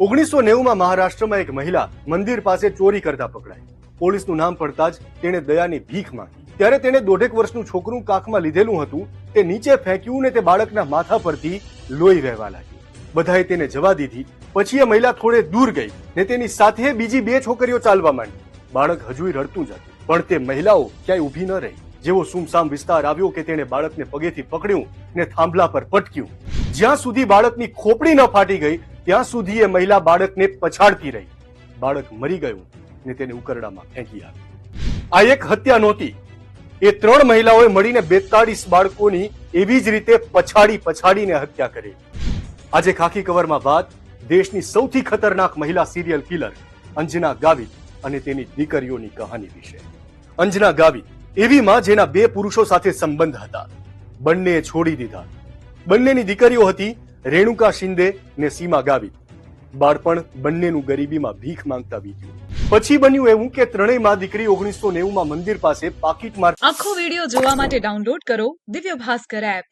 ઓગણીસો નેવુંમાં મહારાષ્ટ્રમાં એક મહિલા મંદિર પાસે ચોરી કરતા પકડાઈ. પોલીસનું નામ પડતા જ તેણે દયાની ભીખ માંગી. ત્યારે તેણે દોઢેક વર્ષનું છોકરું કાખમાં લીધેલું હતું, તે નીચે ફેંક્યું ને તે બાળકના માથા પરથી લોહી વહેવા લાગી બધાએ તેને જવા દીધી. પછી એ મહિલા થોડે દૂર ગઈ ને તેની સાથે બીજી બે છોકરીઓ ચાલવા માંડી. બાળક હજુય રડતું જ હતું, પણ તે મહિલાઓ ક્યાંય ઊભી ન રહી. જેવો સુમસામ વિસ્તાર આવ્યો કે તેણે બાળકને પગેથી પકડ્યું ને થાંભલા પર પટક્યું. જ્યાં સુધી બાળકની ખોપડી ન ફાટી ગઈ ત્યાં સુધી એ મહિલા બાળકને પછાડતી રહી. બાળક મરી ગયું ને તેને ઉકરડામાં ફેંકી આવી આ એક હત્યા નહોતી. એ ત્રણ મહિલાઓએ મળીને બેતાળીસ બાળકોની એવી જ રીતે પછાડી પછાડીને હત્યા કરી. આજે ખાખી કવરમાં વાત દેશની સૌથી ખતરનાક મહિલા સિરિયલ કિલર અંજના ગાવિત અને તેની દીકરીઓની કહાની વિશે. અંજના ગાવિત એવી માં જેના બે પુરુષો સાથે સંબંધ હતા. બંનેએ છોડી દીધા. બંનેની દીકરીઓ હતી રેણુકા શિંદે ને સીમા ગાવી. બાળપણ બંનેનું ગરીબીમાં ભીખ માંગતા વીત્યું. પછી બન્યું એવું કે ત્રણેયમાં દીકરી ઓગણીસો નેવું માં મંદિર પાસે પાકીટ માર આખો વીડિયો જોવા માટે ડાઉનલોડ કરો દિવ્ય ભાસ્કર એપ.